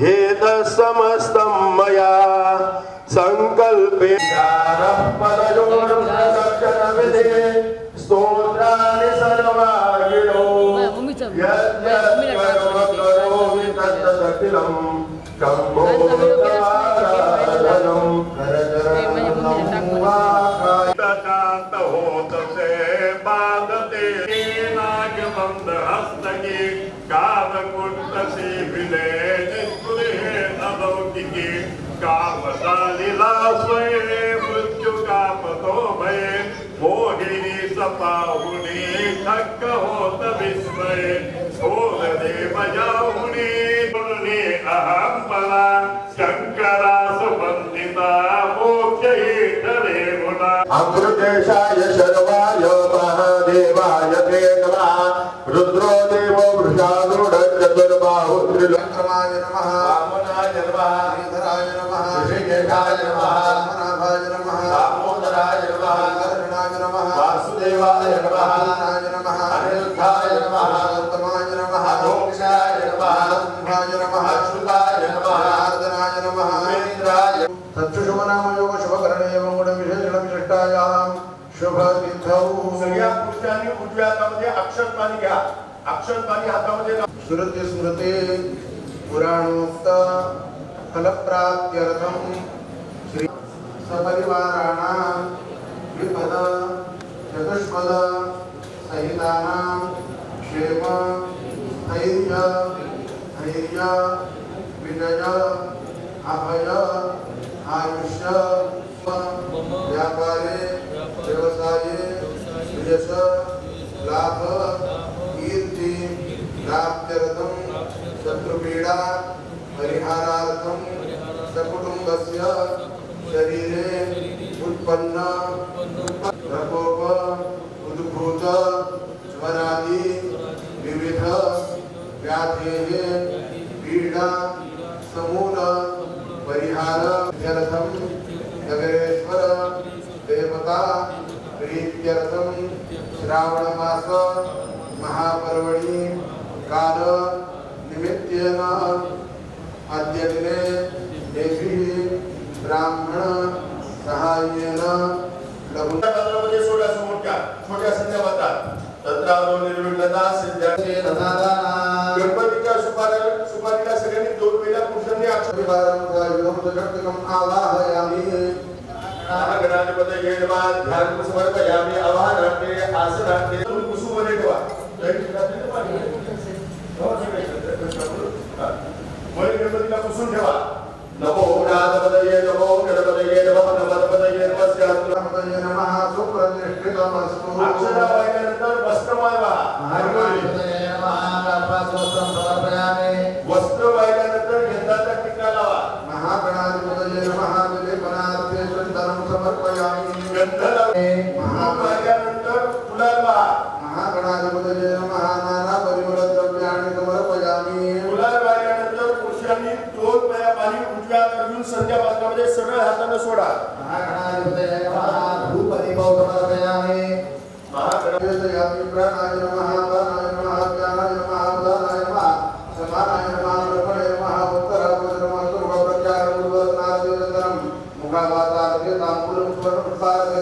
हेतसमस्तं मया संकल्पे स्तोत्राणि बाधते नागबंद हस्तकी काल कुटसी विले निष्कुले अलौकिकी कामशालीला स्वये मृत्यू कापतो भये मोहिनी सपाहुनी ठक्क होत विस्मय सोल देव जाहुनी गुरुनी अहं पला शंकरा सुबंधिता मोक्ष ठरे गुणा अमृतेशाय ऋषिकेशाय नमः पद्मनाभाय नमः दामोदराय नमः कर्णाय नमः वासुदेवाय नमः नाय नमः अनिरुद्धाय नमः गौतमाय नमः मोक्षाय नमः सिंहाय नमः अच्युताय नमः नारदनाय नमः उमेन्द्राय सत्सुशुभनाम योग शुभकरणे एवं गुण विशेषण विशिष्टायाम शुभ तिथौ सगळ्या पुरुषांनी उजव्या हातामध्ये अक्षर पाणी घ्या अक्षर पाणी हातामध्ये घ्या. स्मृती स्मृती पुराणोक्त फलप्राप्त्यर्थम सहितानां क्षेम धैर्य धैर्य विनय अभय आयुष्य व्यापारे व्यवसाये यश लाभ कीर्ति प्राप्त्यर्थं शत्रुपीडा परिहारार्थं सकुटुम्बस्य शरीरे उत्पन्न प्रकोप उद्भूत स्वरादि विविध व्याधेः पीडा समूल परिहार इत्यर्थं नगरेश्वर देवता प्रीत्यर्थं श्रावणमास महापर्वणी काल निमित्तेन अद्य दिने देवी ब्राह्मण सहाय्येन लघु छोट्या संध्या होतात तत्रावरो निर्विघ्नता सिद्ध्या गणपतीच्या सुपारीला सुपारीला सगळ्यांनी दोन वेळा पुरुषांनी अक्षर आवाहयामि गणाधिपतये नमः ध्यान समर्पयामि आवाहनार्थे आसनार्थे तुम्ही कुसुमध्ये ठेवा. वरी गणपतीला पुसून ठेवा. नमो गणाधिपतये नमो गणपतये नमो नमः नमस्कार गणपतये नमः सुप्रतिष्ठितमस्तु। अक्षरा वाहिल्यानंतर वस्त्र वाहा वस्त्र वाहिल्यानंतर यंदाचा टिका लावा महागणाधिपतये नमः विलेपनार्थे चंदनं समर्पयामि। गंध संध्या बाजूमध्ये सरळ हाताने सोडा.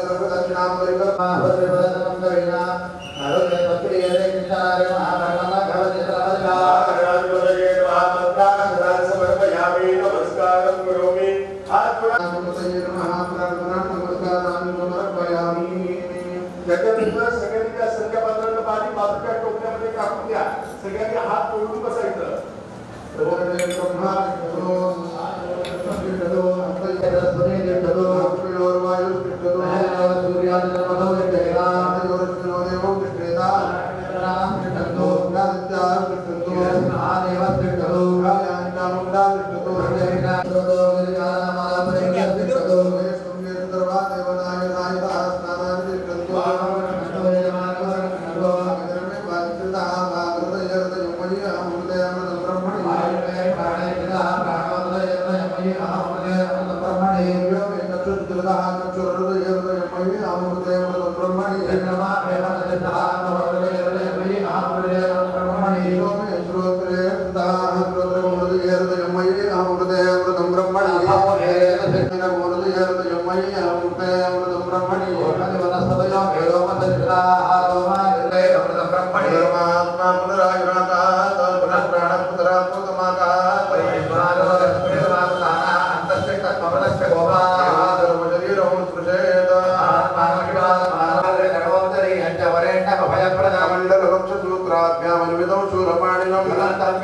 सर्वदक्षिणां परिकल्पना विष्णु महादेव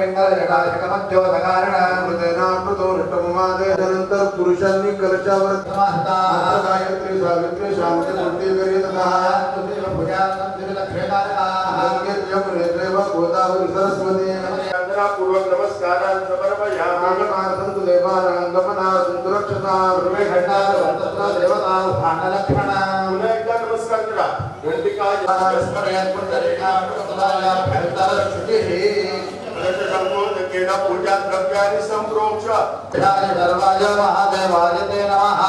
పింగళజటాశకమధ్యోదకారణామృతేనామృతో నృష్టముమాదయనంతర్ పురుషన్ నికర్షవర్తాయత్రి సావిత్రి శాంతి మూర్తి గోదావరి సరస్వతి పూర్వక నమస్కారం. केला पूजा द्रव्याన్ని संप्रोक्ष महादेवाय ते नमः.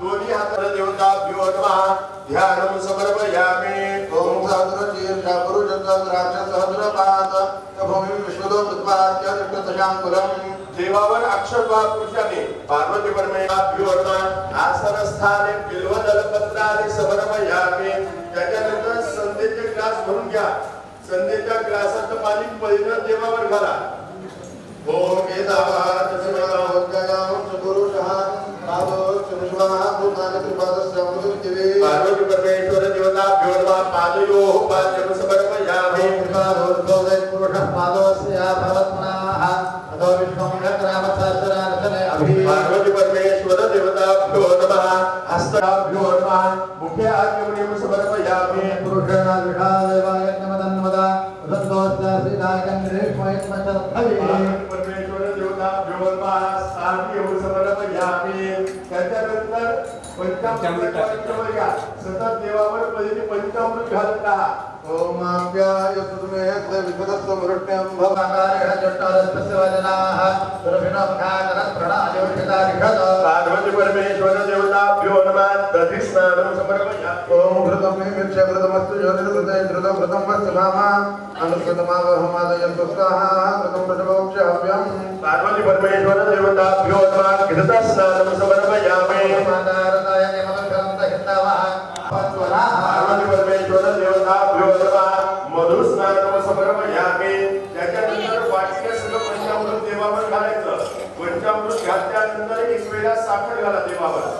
दोन्ही हाताला देवताभ्यो नमः ध्यानं समर्पयामि. ओम साधुरजीर्षा पुरुषद्राक्ष सहस्रपाद भूमि विश्वदो मृत्वाद्य दृष्टदशाङ्कुलम् देवावर अक्षरभाग पुरुषाने पार्वती परमेश्वराभ्यो नमः आसनस्थाने बिल्वदलपत्राने समर्पयामि. त्याच्यानंतर संध्येचे ग्लास भरून घ्या. संध्येच्या ग्लासाचं पाणी पहिलं देवावर घाला ओम वेदावाच पार्वती परमेश्वर देवताभ्यो नमः। पादयोः पाद्यं समर्पयामि पार्वती परमेश्वर देवताभ्यो नमः हस्ताभ्यो नमः मुखे आद्यमनियम समर्पयामि पार्वती परमेश्वर देवताभ्यो नमः स्थानीय समर्पयामि त्याच्यानंतर पंचामृत पंचमया सतत देवावर पहिली पंचामृत घालत राहा परमेश्वर देवताभ्यो नमः दधी स्नानं समर्पयामि पार्वती परमेश्वर देवताभ्यो नमः घृता स्नानं समर्पयामि। पार्वती परमेश्वर देवताभ्यो नमः समर्पयामि। त्याच्यानंतर वाटीला सगळं पंचामृत देवावर घालायचं. पंचामृत घातल्यानंतर एक वेळा साखर घाला देवावर.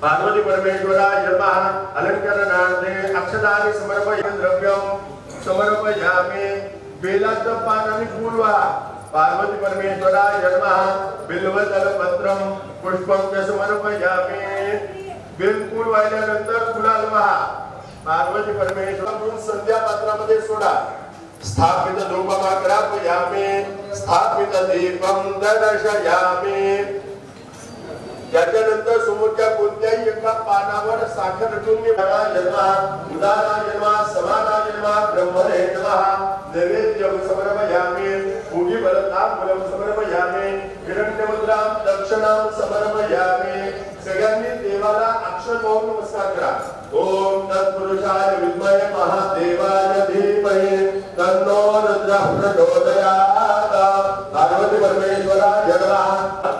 अक्षर पार्वती परमेश्वराय नमः अलंकरणार्थे अक्षदानि समर्पयामि द्रव्यं समर्पयामि। बेलाचं पान आणि फूल व्हा पार्वती परमेश्वराय नमः बिल्वदलपत्रं पुष्पं च समर्पयामि। बिलकुल वाहिल्यानंतर गुलाल व्हा पार्वती परमेश्वर, म्हणून संध्या पात्रामध्ये सोडा। स्थापित धूपमाग्रापयामि स्थापित दीपं दर्शयामि। त्याच्यानंतर समोरच्या कोणत्याही एका पानावर साखर ठेवून जन्मा उदाना जन्मा समाना जन्मा ब्रह्मणे नमः नैवेद्यं समर्पयामि भूमि बलतांबूलं समर्पयामि हिरण्यमुद्रां दक्षिणां समर्पयामि सगळ्यांनी देवाला अक्षर पाहून नमस्कार करा. ओम तत्पुरुषाय विद्महे महादेवाय धीमहि, तन्नो रुद्रः प्रचोदयात्। पार्वती परमेश्वराय नमः।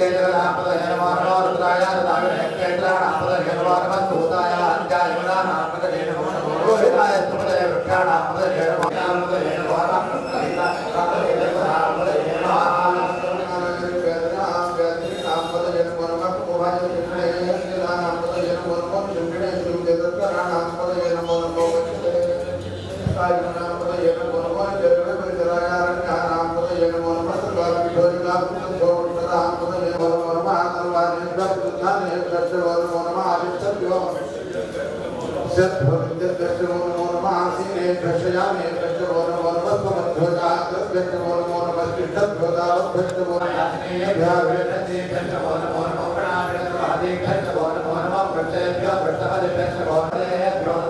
ಕೇಂದ್ರ सीने दर्शयामि दर्शयो नमो नमः समध्वजा दर्शयो नमो नमः सिद्धध्वजा दर्शयो नमो नमः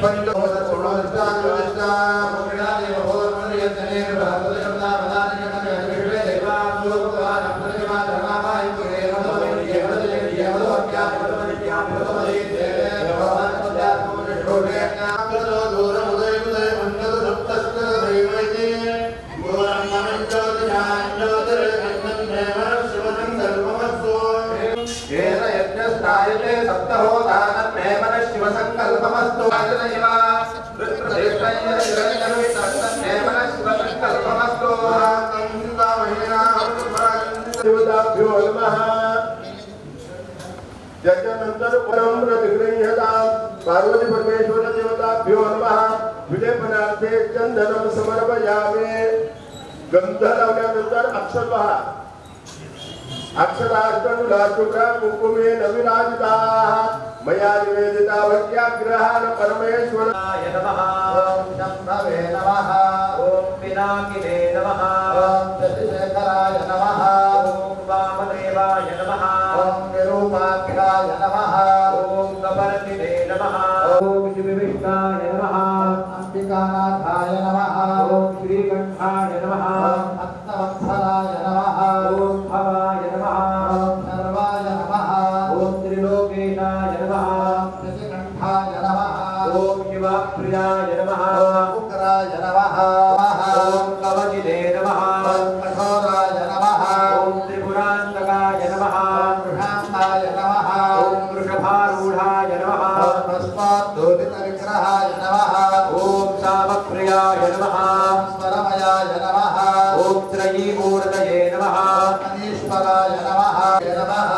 Cuando los पार्वती परमेश्वर देवताभ्यो नमः विलेपनार्थे चंदनम समर्पयामे गंध लावल्यानंतर अक्षर पहा कुकुमे नविराजिता। मया निवेदिता भक्त्याग्रहान परमेश्वर। शंभवे नमः। ओम पिनाकिने नमः। ओम शशिशेखराय नमः। ओम वामदेवाय नमः। ओम विरूपाक्षाय नमः। ओम कपर्दिने नमः। ओम शिवविष्णाय नमः। अंबिकानाथाय नमः। ओम श्रीकंठाय नमः प्रियाय नमः तस्मात् दोलितविग्रहाय नमः ॐ सामप्रियाय नमः स्वरमयाय नमः ॐ त्रयी मूर्तये नमः अनीश्वराय नमः नमः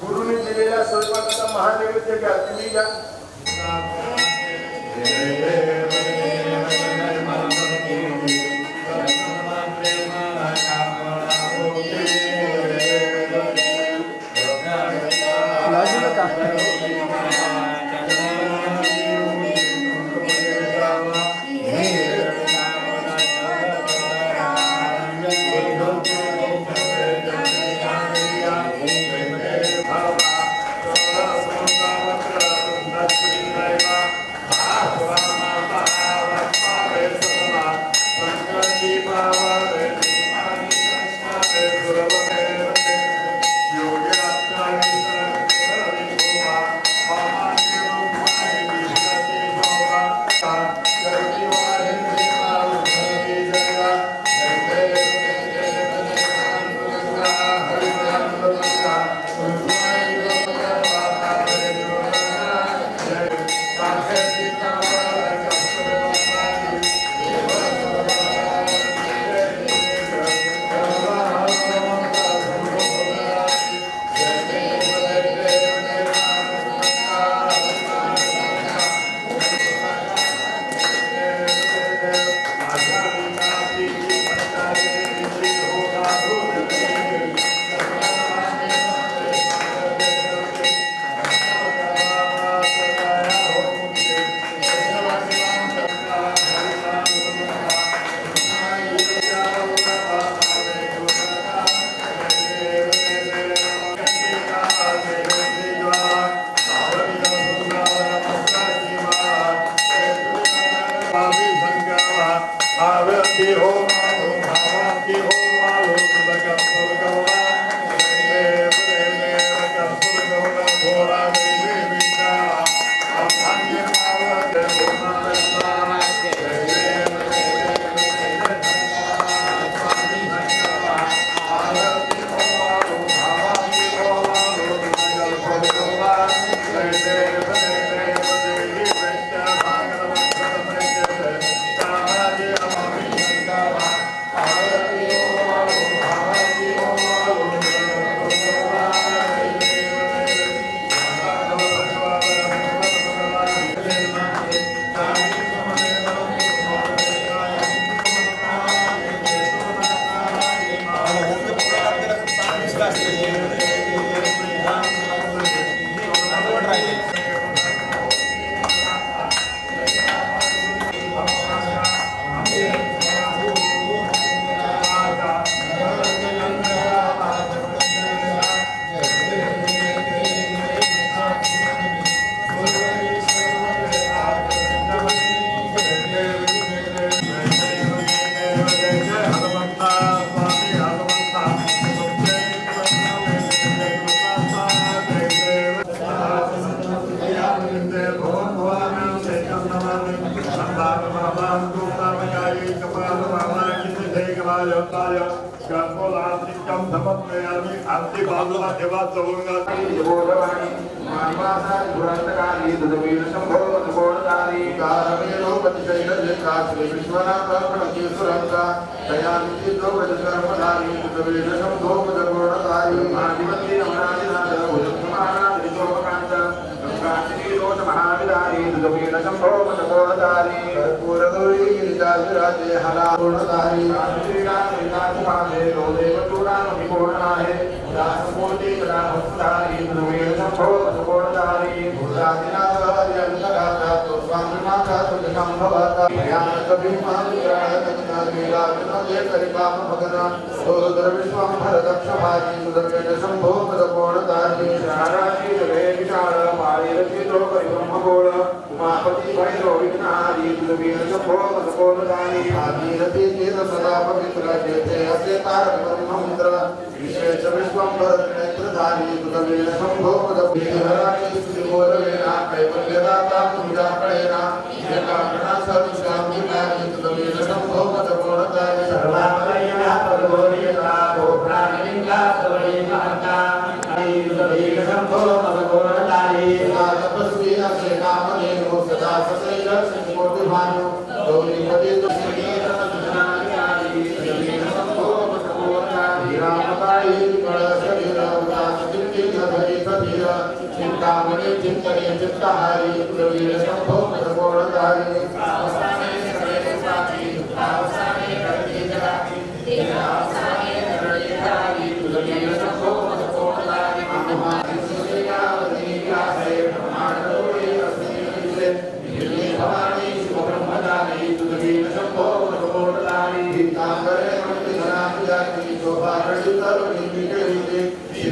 गुरुने दिलेल्या स्वयंपाकाचा महानैवेद्य घ्या. तुम्ही घ्या. గంధాయ గర్భోలాంతికం సమర్పయామి. అన్ని బాధుల దేవాత్సవంగా బోధవాణి విశ్వనాథ महाविदारी तदवीर शम्भो तपोणकाली कर्पूरगौरी गिरिजाधिराजे हरा पूर्णधारी श्रीरामविकासभावे नो देवचूडामणिपूर्णाहे दासमूर्ति कदा भक्तारी तदवीर शम्भो तपोणकाली भूतादिनाथ यन्तराजातो स्वामिनाथ तुजसम्भवता भयानक भीमादिग्रहणकविलासनदे करिकाम भगना सोदर विश्वम्भर दक्ष भाजी सुदर्वेण शम्भो पदपूर्णधारी शाराजी जले विशाल मारीरथि द्रौपदी ब्रह्मगोळ उमापति आदिरथि चेत सदा पवित्र जेते असे तारक ब्रह्ममुद्र विशेष विश्वम्भर नेत्रधारी तुदवीर शम्भो पदपूर्णधारी श्रीमोदवेना कैवल्यदाता पूजाकळेना एकाग्रणा सर्वशांती नारी तुदवीर शम्भो पदपूर्णधारी गोप्राणिलिङ्गा सवै महता हरिदवीर शम्भो चिंतामणि चिंतने चित्तहारी प्रवीर शंभो प्रगोणधारी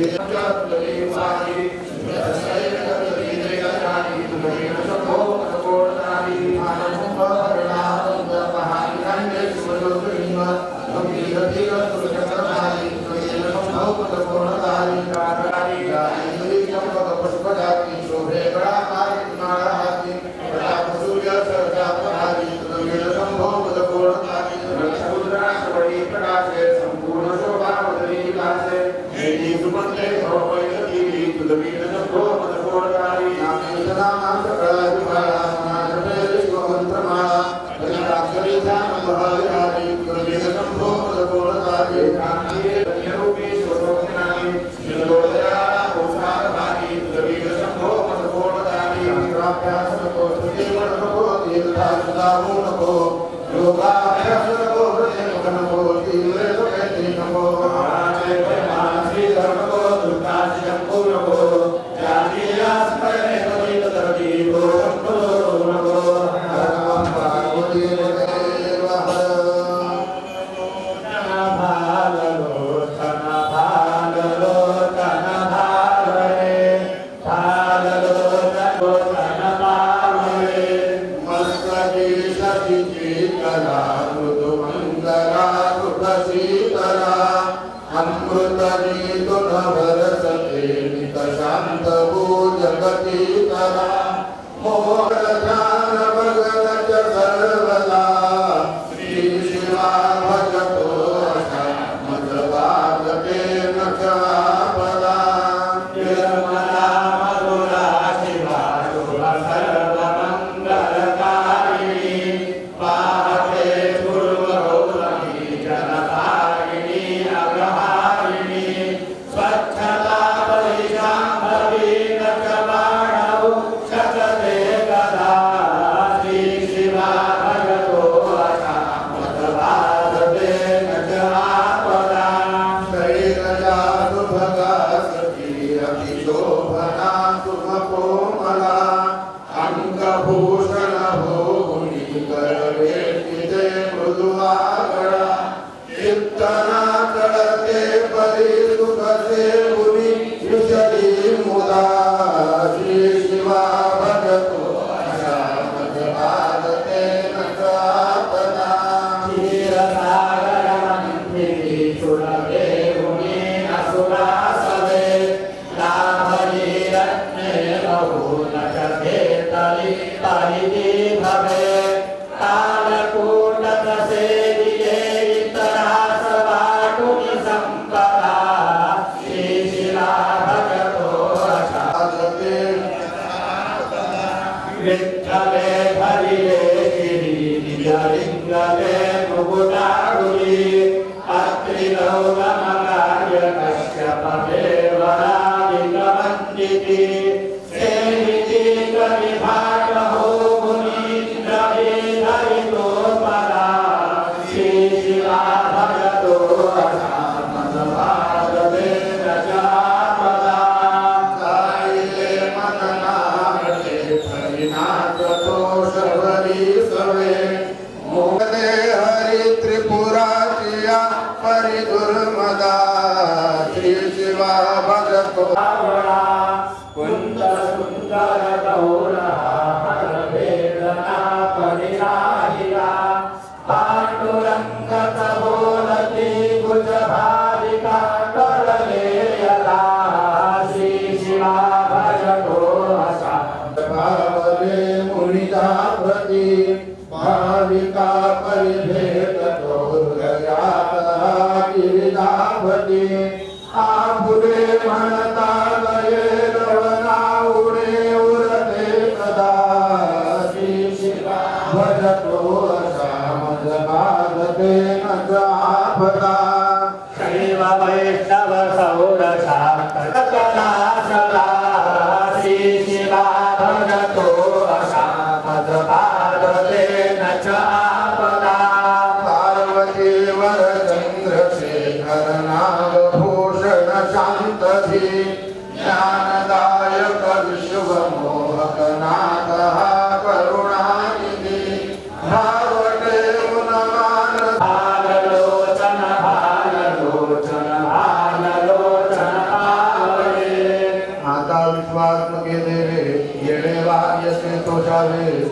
शांत তারা Bogotá, Bolivia. परे मुनिदा प्रति भाविका परि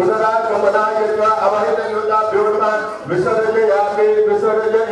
ಗುಣರಾಗ ಕಮಲಾಯ ಅವಹಿತ ಯೋಜ ವಿಶ್ವದಲ್ಲಿ ಯಾಕೆ ವಿಶ್ವದಲ್ಲಿ